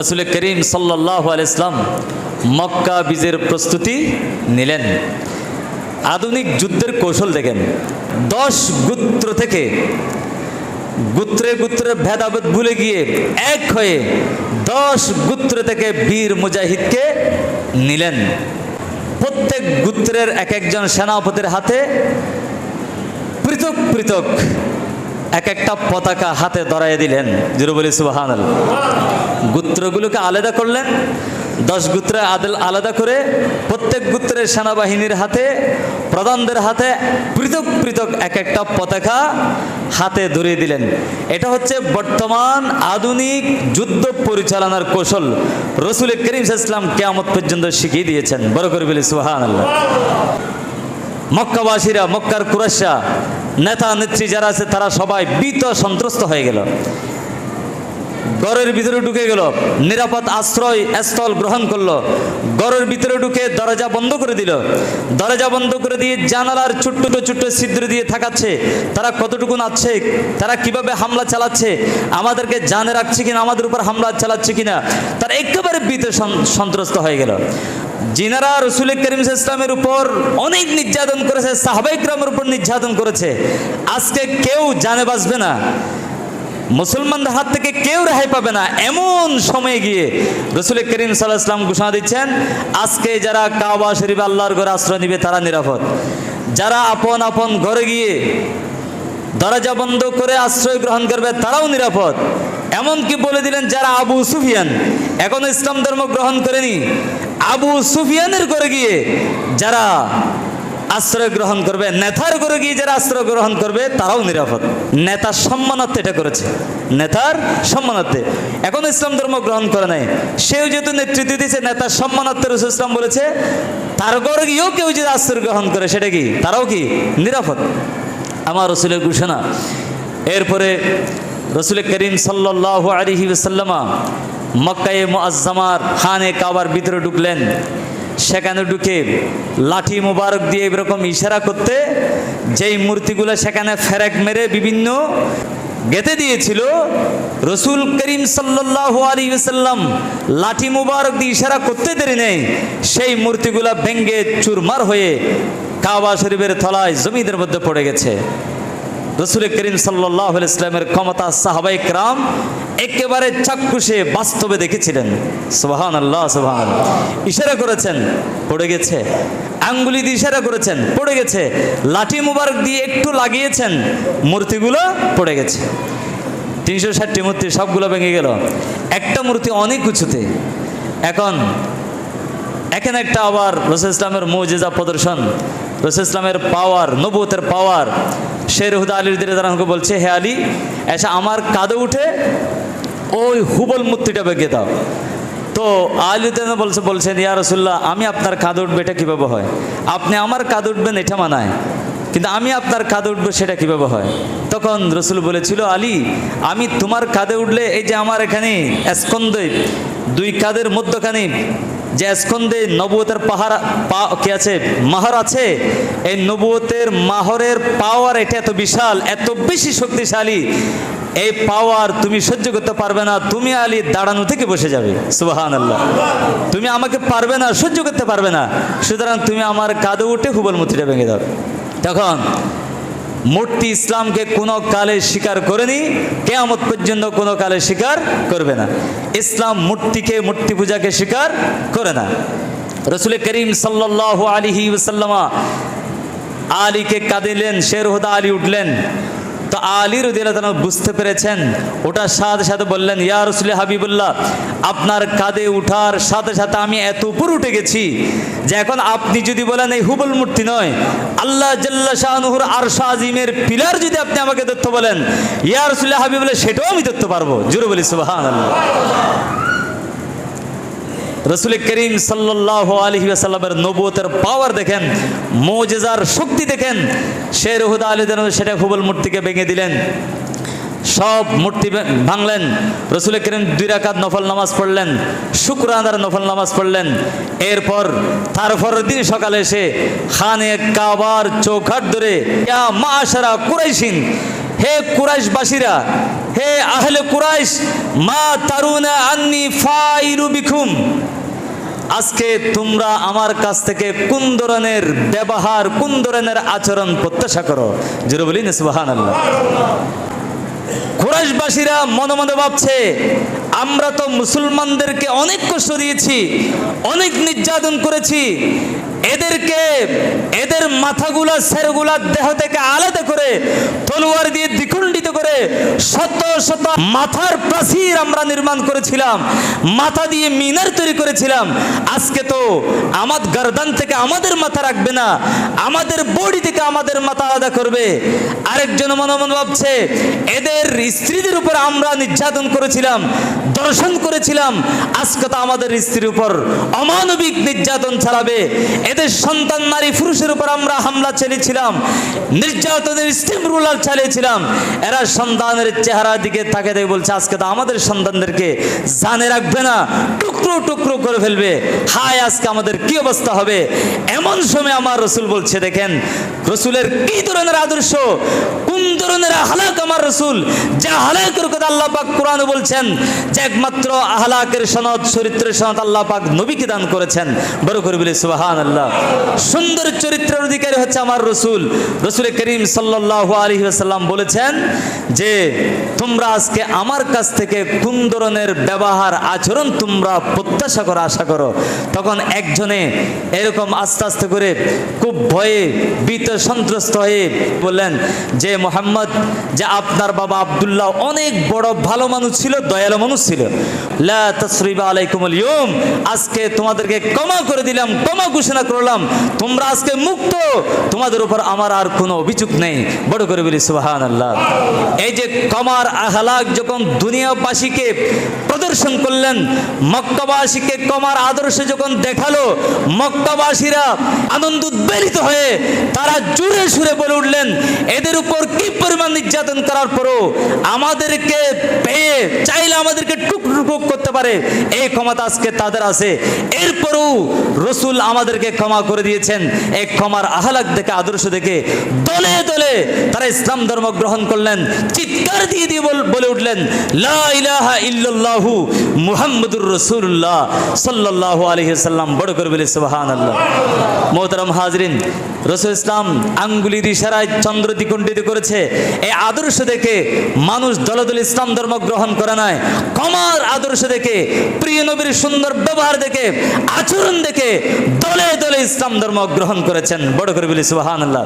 রসুল করিম সাল্লাহ ইসলাম মক্কা বীজের প্রস্তুতি নিলেন। আধুনিক যুদ্ধের কৌশল দেখেন। দশ গুত্র থেকে গুত্রে গুত্রে ভেদাভেদ ভুলে গিয়ে এক হয়ে দশ গুত্র থেকে বীর মুজাহিদকে নিলেন। প্রত্যেক গুত্রের এক একজন সেনাপতির হাতে পৃথক পৃথক এক একটা পতাকা হাতে ধরাই দিলেন। জিরো বলি সুবাহান গুত্রগুলোকে আলাদা করলেন, দশ গুত্রে আদল আলাদা করে প্রত্যেক গুত্রের সেনাবাহিনীর হাতে, প্রধানদের হাতে পৃথক পৃথক এক একটা পতাকা হাতে ধরিয়ে দিলেন। এটা হচ্ছে বর্তমান আধুনিক যুদ্ধ পরিচালনার কৌশল। রসুল করিম ইসলাম কেয়ামত পর্যন্ত শিখিয়ে দিয়েছেন। বড় করে বলি আল্লাহ মক্কাবাসীরা, মক্কার কুরাশা নেতা নেত্রী যারা আছে, তারা সবাই বিত সন্ত্রস্ত হয়ে গেল। গড়ের ভিতরে ঢুকে গেল, নিরাপদ আশ্রয় স্থল গ্রহণ করল। গড়ের ভিতরে ঢুকে দরজা বন্ধ করে দিল। দরজা বন্ধ করে দিয়ে জানালার ছোট্ট ছোট্ট ছিদ্র দিয়ে থাকাচ্ছে। তারা কতটুকু আছে তারা কীভাবে হামলা চালাচ্ছে? আমাদেরকে জানে রাখছে কিনা? আমাদের উপর হামলা চালাচ্ছে কিনা? তারা একেবারে সন- সন্ত্রস্ত হয়ে গেল। যিনারা রসুল করিম ইসলামের উপর অনেক নির্যাতন করেছে সাহাবাইকরামের উপর নির্যাতন করেছে। আজকে কেউ জানে বাঁচবে না, মুসলমানদের হাত থেকে কেউ রেহাই পাবে না। এমন সময়ে গিয়ে রসুল করিম সাল্লাহ ঘোষণা দিচ্ছেন, আজকে যারা কাবা শরীফ আল্লাহর ঘরে আশ্রয় নিবে তারা নিরাপদ। যারা আপন আপন ঘরে গিয়ে দরজা বন্ধ করে আশ্রয় গ্রহণ করবে তারাও নিরাপদ। এমনকি বলে দিলেন, যারা আবু সুফিয়ান, এখনও ইসলাম ধর্ম গ্রহণ করেনি আবু সুফিয়ানের ঘরে গিয়ে যারা আশ্রয় গ্রহণ করবে, নেতার করে গিয়ে যারা আশ্রয় গ্রহণ করবে, তারাও নিরাপদ। নেতার সম্মানার্থে এটা করেছে। নেতার সম্মানার্থে এখন ইসলাম ধর্ম গ্রহণ করে নাই। সেও যেহেতু নেতৃত্ব দিয়েছে, নেতার সম্মানার্থে রসুল ইসলাম বলেছে, তার ঘরে গিয়েও কেউ যদি আশ্রয় গ্রহণ করে, সেটা কি? তারাও কি? নিরাপদ। আমার রসুলের ঘোষণা। এরপরে রসুল করিম সাল্লাহ আলিহি সাল্লামা মক্কায়ে মুআজ্জামার খানে কাবার ভিতরে ঢুকলেন। সেখানে ঢুকে লাঠি মুবারক দিয়ে এরকম ইশারা করতে যেই মূর্তিগুলো সেখানে ফেরাক মেরে বিভিন্ন গেতে দিয়েছিল, রসুল করিম সাল্লাহ আলী সাল্লাম লাঠি মুবারক দিয়ে ইশারা করতে দেরি নেই। সেই মূর্তিগুলা ভেঙ্গে চুরমার হয়ে কাবা শরীফের তলায় জমিদের মধ্যে পড়ে গেছে। রসুল করিম সাল্লাহ ইসলামের ক্ষমতা সাহাবাই রাম একেবারে চাক্ষুষে বাস্তবে দেখেছিলেন। সুবাহান আল্লাহ সুবাহান ইশারা করেছেন, পড়ে গেছে। আঙ্গুলি দিয়ে ইশারা করেছেন, পড়ে গেছে। লাঠি মুবারক দিয়ে একটু লাগিয়েছেন, মূর্তিগুলো পড়ে গেছে। তিনশো ষাটটি মূর্তি, সবগুলো ভেঙে গেল। একটা মূর্তি অনেক উঁচুতে। এখন এখানে একটা আবার রসুল ইসলামের মৌজেজা প্রদর্শন। রসুল ইসলামের পাওয়ার নবুতের পাওয়ার। শের হুদা আলীর দিলে তারা বলছে, হে আলী, এসে আমার কাঁধে উঠে ওই হুবল মূর্তিটা বেঁকে দাও। তো আলী বলছে, বলছেন, ইয়া রসুল্লাহ আমি আপনার কাঁধে উঠবে, এটা কীভাবে হয়? আপনি আমার কাঁধে উঠবেন, এটা মানায়, কিন্তু আমি আপনার কাঁধে উঠবো, সেটা কীভাবে হয়? তখন রসুল বলেছিল, আলী, আমি তোমার কাঁধে উঠলে, এই যে আমার এখানে স্কন্দে দুই কাঁধের মধ্যখানে যে স্কন্দে নবুয়তের পাহাড়, পা, কি আছে? মাহর আছে? এই নবুয়তের মাহরের পাওয়ার এটা এত বিশাল, এত বেশি শক্তিশালী। এই পাওয়ার তুমি সহ্য করতে পারবে না, তুমি আলী দাঁড়ানো থেকে বসে যাবে। সুবাহান আল্লাহ তুমি আমাকে পারবে না, সহ্য করতে পারবে না। সুতরাং তুমি আমার কাঁধে উঠে হুবল মূর্তিটা ভেঙে দাও। তখন মূর্তি ইসলামকে কোনো কালে স্বীকার করেনি, কেয়ামত পর্যন্ত কোনো কালে স্বীকার করবে না। ইসলাম মূর্তিকে, মূর্তি পূজাকে স্বীকার করে না। রসুল করিম সাল্লাহ আলিহি সাল্লামা আলীকে কাঁদিলেন, শের হুদা আলী উঠলেন। তো আলী রদিয়াল্লাহ বুঝতে পেরেছেন ওটার সাথে সাথে বললেন, ইয়া রসুল হাবিবুল্লাহ, আপনার কাঁধে উঠার সাথে সাথে আমি এত উপর উঠে গেছি যে এখন আপনি যদি বলেন, এই হুবল মূর্তি নয়, আল্লাহ জাল্লা শাহনুহুর আর আজিমের পিলার যদি আপনি আমাকে তথ্য বলেন, ইয়া রসুল হাবিবুল্লাহ, সেটাও আমি তথ্য পারব। জুরু বলি সুবাহান আল্লাহ রসুল করিম সাল্লাহ আলহি আসাল্লামের নবুয়তের পাওয়ার দেখেন, মোজেজার শক্তি দেখেন, শের হুদা আলী সেটা হুবল মূর্তিকে ভেঙে দিলেন। সব মূর্তি ভাঙলেন, রসুল করিম দুই রাকাত নফল নামাজ পড়লেন শুক্রানার নফল নামাজ পড়লেন। এরপর তারপর দিন সকালে এসে খানে কাবার চৌখাট ধরে, ইয়া মাশারা কুরাইশিন, হে কুরাইশবাসীরা হে আহলে কুরাইশ, মা তারুনা আন্নি ফাইলু বিকুম। আজকে তোমরা আমার কাছ থেকে কোন ধরনের ব্যবহার, কোন ধরনের আচরণ প্রত্যাশা করো? জোরে বলি সুবাহান আল্লাহ কুরাইশবাসীরা মনে মনে ভাবছে, আমরা তো মুসলমানদেরকে অনেক কষ্ট দিয়েছি, অনেক নির্যাতন করেছি। এদেরকে, এদের মাথাগুলা, সেরগুলা দেহ থেকে আলাদা করে তলোয়ার দিয়ে দ্বিখণ্ডিত করে শত শত মাথার প্রাচীর আমরা নির্মাণ করেছিলাম। মাথা দিয়ে মিনার তৈরি করেছিলাম। আজকে তো আমার গর্দান থেকে আমাদের মাথা রাখবে না, আমাদের বডি থেকে আমাদের মাথা আলাদা করবে। আরেকজন মনে মনে ভাবছে, এদের স্ত্রীদের উপর আমরা নির্যাতন করেছিলাম, দর্শন করেছিলাম, আজকে তো আমাদের স্ত্রীর উপর অমানবিক নির্যাতন চালাবে। এদের সন্তান নারী পুরুষের উপর আমরা হামলা চালিয়েছিলাম, নির্যাতনের স্টিম রুলার চালিয়েছিলাম। এরা সন্তানের চেহারা দিকে তাকে দেখে বলছে, আজকে তো আমাদের সন্তানদেরকে জানে রাখবে না, টুকরো টুকরো করে ফেলবে। হায়, আজকে আমাদের কি অবস্থা হবে? এমন সময় আমার রসুল বলছে, দেখেন, রসুলের কি ধরনের আদর্শ? কোন ধরনের হালাক আমার রসুল। যা হালাকের কথা আল্লাহ পাক কোরআনে বলছেন, যে একমাত্র আহলাকের সনদ, চরিত্রের সনদ আল্লাহ পাক নবীকে দান করেছেন। বড় করে বলি সুবাহান আল্লাহ সুন্দর চরিত্রের অধিকারী হচ্ছে আমার রসুল। রসুল করিম সাল্লাহ আলী সাল্লাম বলেছেন যে, তোমরা আজকে আমার কাছ থেকে কোন ধরনের ব্যবহার, আচরণ তোমরা প্রত্যাশা করো, আশা করো? তখন একজনে এরকম আস্তে আস্তে করে খুব ভয়ে ভীত সন্ত্রস্ত হয়ে বললেন, যে মোহাম্মদ, যে আপনার বাবা আবদুল্লাহ অনেক বড় ভালো মানুষ ছিল, দয়ালু মানুষ ছিল। তসরিবা আলাইকুমুল ইয়ুম আজকে তোমাদেরকে ক্ষমা করে দিলাম, ক্ষমা ঘোষণা করলাম, তোমরা আজকে মুক্ত। তোমাদের উপর আমার আর কোনো অভিযোগ নেই। বড় করে বলি সুবাহান আল্লাহ এই যে কমার আহলাক যখন দুনিয়াবাসীকে প্রদর্শন করলেন। মক্কাবাসীকে কমার আদর্শ যখন দেখাল, মক্কাবাসীরা আনন্দ উদ্বেলিত হয়ে তারা জুড়ে সুরে বলে উঠলেন, এদের উপর নির্যাতন করার পরও আমাদেরকে পেয়ে চাইলে আমাদেরকে টুক টুক করতে পারে। এই ক্ষমতা আজকে তাদের আছে। এরপরও রসুল আমাদেরকে ক্ষমা করে দিয়েছেন। এই ক্ষমার আহলাক দেখে, আদর্শ দেখে দলে দলে তারা ইসলাম ধর্ম গ্রহণ করলেন। চিৎকার দিয়ে দিয়ে বলে উঠলেন, লা ইলাহা ইল্লাল্লাহু মুহাম্মদুর রসুল্লাহ সাল্লাল্লাহু আলাইহি সাল্লাম বড় করে বলে, সুবহানাল্লাহ। মোহতারাম হাজরিন রসুল ইসলাম আঙ্গুলির ইশারায় চন্দ্র দ্বিকুণ্ডিত করেছে। এই আদর্শ দেখে মানুষ দলে দলে ইসলাম ধর্ম গ্রহণ করে নাই। কমার আদর্শ দেখে, প্রিয় নবীর সুন্দর ব্যবহার দেখে, আচরণ দেখে দলে দলে ইসলাম ধর্ম গ্রহণ করেছেন। বড় করে বলি, সুবহানাল্লাহ।